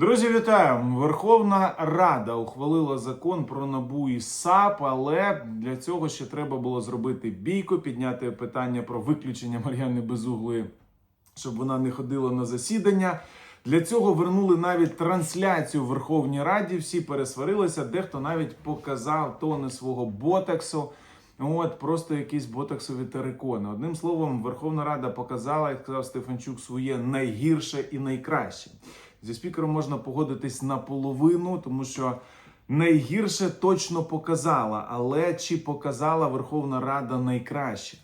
Друзі, вітаю! Верховна Рада ухвалила закон про набу і САП, але для цього ще треба було зробити бійку, підняти питання про виключення Мар'яни Безуглої, щоб вона не ходила на засідання. Для цього вернули навіть трансляцію в Верховній Раді. Всі пересварилися, дехто навіть показав тони свого ботексу. От просто якісь ботоксові терикони. Одним словом, Верховна Рада показала, як сказав Стефанчук, своє найгірше і найкраще. Зі спікером можна погодитись наполовину, тому що найгірше точно показала, але чи показала Верховна Рада найкраще?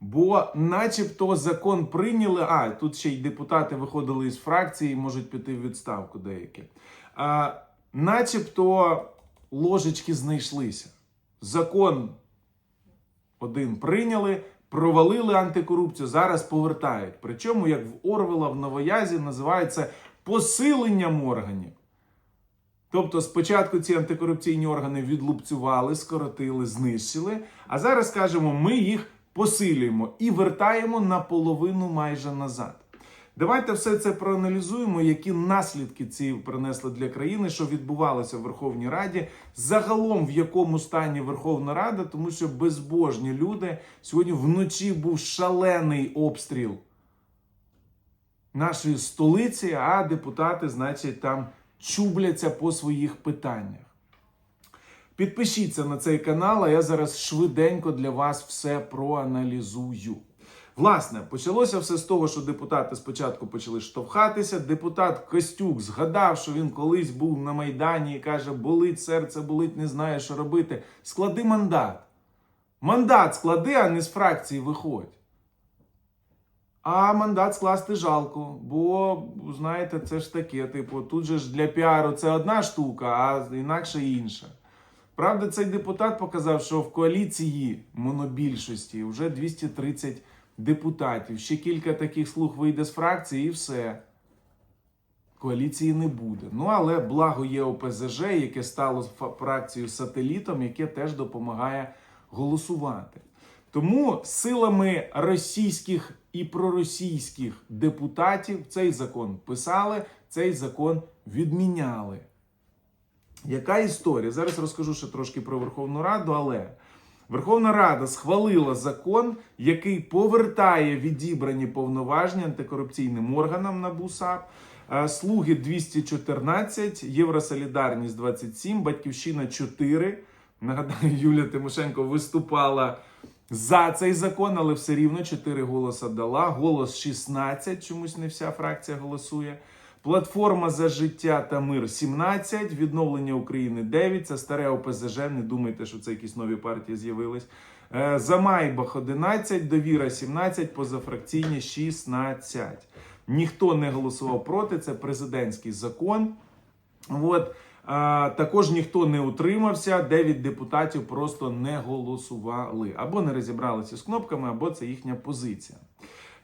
Бо, начебто, закон прийняли. А тут ще й депутати виходили із фракції і можуть піти в відставку деякі. А, начебто ложечки знайшлися. Закон один прийняли, провалили антикорупцію, зараз повертають. Причому, як в Орвела в Новоязі, називається посиленням органів. Тобто спочатку ці антикорупційні органи відлупцювали, скоротили, знищили, а зараз кажемо, ми їх посилюємо і вертаємо наполовину майже назад. Давайте все це проаналізуємо, які наслідки ці принесли для країни, що відбувалося в Верховній Раді, загалом в якому стані Верховна Рада, тому що безбожні люди сьогодні вночі був шалений обстріл нашої столиці, а депутати, значить, там чубляться по своїх питаннях. Підпишіться на цей канал, а я зараз швиденько для вас все проаналізую. Власне, почалося все з того, що депутати спочатку почали штовхатися. Депутат Костюк згадав, що він колись був на Майдані і каже: болить серце, болить, не знає, що робити. Склади мандат. Мандат склади, а не з фракції виходь. А мандат скласти жалко, бо знаєте, це ж таке. Типу, тут же ж для піару це одна штука, а інакше інша. Правда, цей депутат показав, що в коаліції монобільшості вже 230 депутатів. Ще кілька таких слуг вийде з фракції і все. Коаліції не буде. Ну але благо є ОПЗЖ, яке стало фракцією сателітом, яке теж допомагає голосувати. Тому силами російських і проросійських депутатів цей закон писали, цей закон відміняли. Яка історія? Зараз розкажу ще трошки про Верховну Раду, але Верховна Рада схвалила закон, який повертає відібрані повноваження антикорупційним органам на БУСАП. Слуги 214, Євросолідарність 27, Батьківщина 4. Нагадаю, Юлія Тимошенко виступала за цей закон, але все рівно 4 голоса дала. Голос 16, чомусь не вся фракція голосує. Платформа за життя та мир 17, відновлення України 9, це старе ОПЗЖ. Не думайте, що це якісь нові партії з'явились. Е, За Майбах 11, довіра 17, позафракційні 16. Ніхто не голосував проти, це президентський закон. От. Також ніхто не утримався, 9 депутатів просто не голосували або не розібралися з кнопками, або це їхня позиція.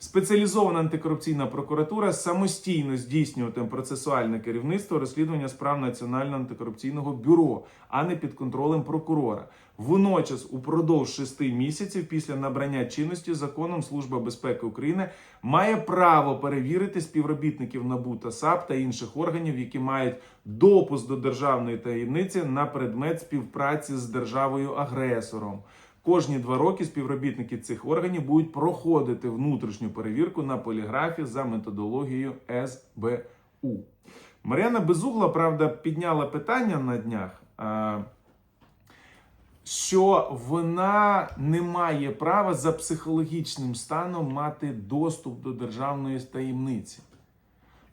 Спеціалізована антикорупційна прокуратура самостійно здійснюватиме процесуальне керівництво розслідування справ Національного антикорупційного бюро, а не під контролем прокурора. Водночас, упродовж шести місяців після набрання чинності законом Служба безпеки України має право перевірити співробітників НАБУ та САП та інших органів, які мають допуск до державної таємниці на предмет співпраці з державою агресором. Кожні два роки співробітники цих органів будуть проходити внутрішню перевірку на поліграфі за методологією СБУ. Мар'яна Безугла, правда, підняла питання на днях, що вона не має права за психологічним станом мати доступ до державної таємниці.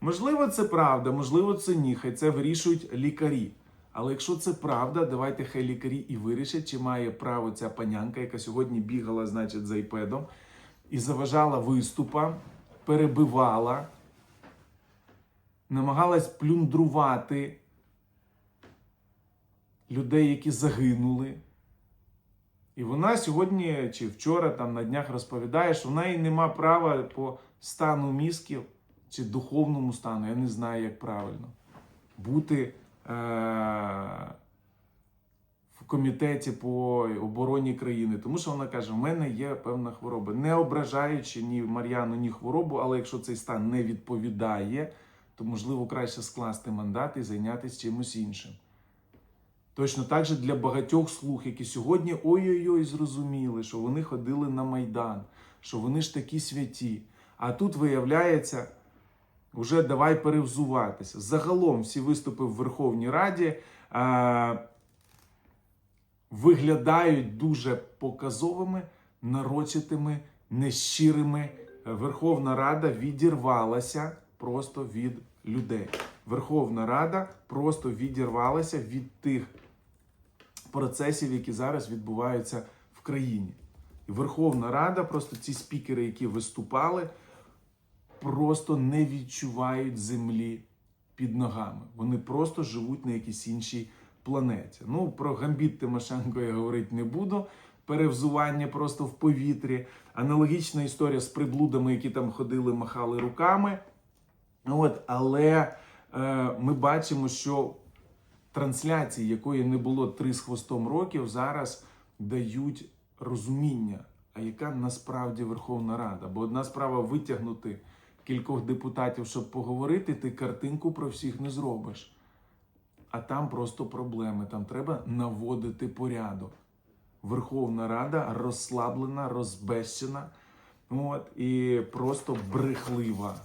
Можливо, це правда, можливо, це ні. Хай це вирішують лікарі. Але якщо це правда, давайте хай лікарі і вирішать, чи має право ця панянка, яка сьогодні бігала, значить, за іпедом і заважала виступам, перебивала, намагалась плюндрувати людей, які загинули. І вона сьогодні чи вчора там на днях розповідає, що в неї нема права по стану мізків чи духовному стану, я не знаю, як правильно, бути в комітеті по обороні країни, тому що вона каже: в мене є певна хвороба, не ображаючи ні Мар'яну, ні хворобу, але якщо цей стан не відповідає то можливо краще скласти мандат і зайнятися чимось іншим. Точно так же для багатьох слуг, які сьогодні ой-ой-ой зрозуміли, що вони ходили на Майдан, що вони ж такі святі. А тут виявляється, вже давай перевзуватися. Загалом всі виступи в Верховній Раді е, виглядають дуже показовими, нарочитими, нещирими. Верховна Рада відірвалася просто від людей. Верховна Рада просто відірвалася від тих процесів, які зараз відбуваються в країні. І Верховна Рада, просто ці спікери, які виступали, просто не відчувають землі під ногами. Вони просто живуть на якійсь іншій планеті. Ну, про гамбіт Тимошенко я говорити не буду. Перевзування просто в повітрі. Аналогічна історія з приблудами, які там ходили, махали руками. От, але е, ми бачимо, що трансляції, якої не було три з хвостом років, зараз дають розуміння, а яка насправді Верховна Рада. Бо одна справа витягнути кількох депутатів, щоб поговорити, ти картинку про всіх не зробиш. А там просто проблеми. Там треба наводити порядок. Верховна Рада розслаблена, розбещена, от, і просто брехлива.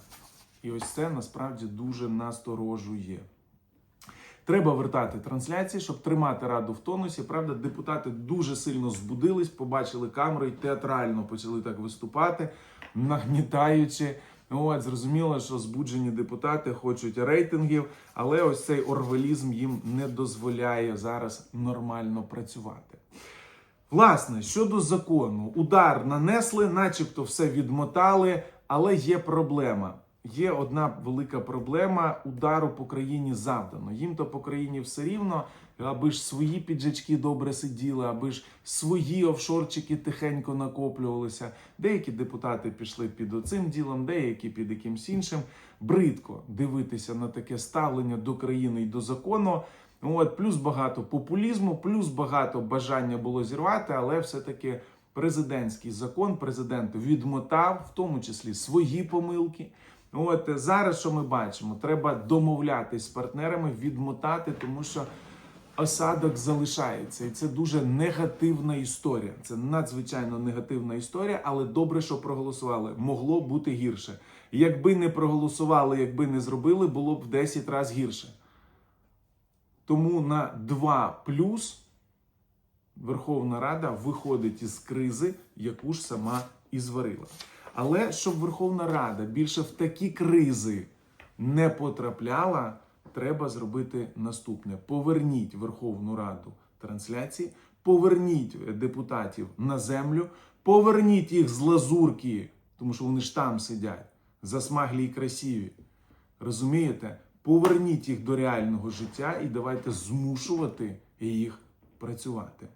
І ось це насправді дуже насторожує. Треба вертати трансляції, щоб тримати раду в тонусі. Правда, депутати дуже сильно збудились, побачили камеру і театрально почали так виступати, нагнітаючи. От, зрозуміло, що збуджені депутати хочуть рейтингів, але ось цей орвелізм їм не дозволяє зараз нормально працювати. Власне, щодо закону, удар нанесли, начебто все відмотали, але є проблема. Є одна велика проблема: удару по країні завдано. Їм то по країні все рівно, аби ж свої піджачки добре сиділи, аби ж свої офшорчики тихенько накоплювалися. Деякі депутати пішли під оцим ділом, деякі під якимсь іншим. Бридко дивитися на таке ставлення до країни і до закону. От, плюс багато популізму, плюс багато бажання було зірвати, але все-таки президентський закон президент відмотав, в тому числі свої помилки. От зараз, що ми бачимо, треба домовлятись з партнерами, відмотати, тому що осадок залишається, і це дуже негативна історія. Це надзвичайно негативна історія, але добре, що проголосували. Могло бути гірше. Якби не проголосували, якби не зробили, було б в 10 разів гірше. Тому на 2 плюс Верховна Рада виходить із кризи, яку ж сама і зварила. Але щоб Верховна Рада більше в такі кризи не потрапляла, треба зробити наступне: поверніть Верховну Раду трансляції, поверніть депутатів на землю, поверніть їх з лазурки, тому що вони ж там сидять, засмаглі і красиві. Розумієте? Поверніть їх до реального життя і давайте змушувати їх працювати.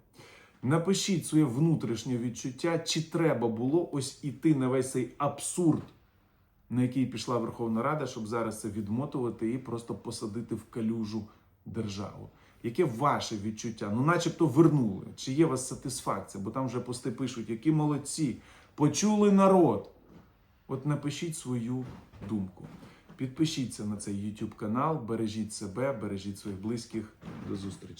Напишіть своє внутрішнє відчуття, чи треба було ось іти на весь цей абсурд, на який пішла Верховна Рада, щоб зараз це відмотувати і просто посадити в калюжу державу. Яке ваше відчуття? Ну, начебто вернули. Чи є у вас сатисфакція? Бо там вже пости пишуть, які молодці, почули народ. От напишіть свою думку. Підпишіться на цей YouTube канал, бережіть себе, бережіть своїх близьких. До зустрічі.